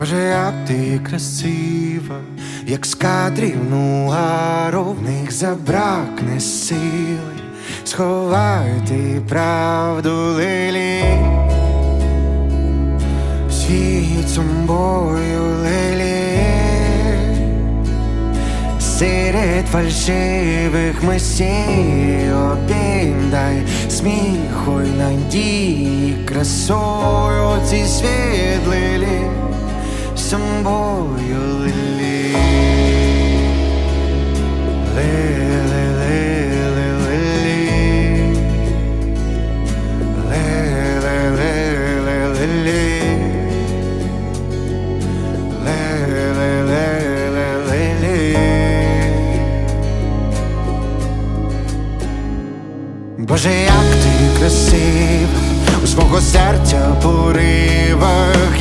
Боже, як ти красива, як з кадрів нуару в них забракне сили, сховати правду лилі, світом бою лилі, серед фальшивих мисій обіндай сміху й надії красою ці світ собою лилі. Боже, як ти красива у свого серця поривах,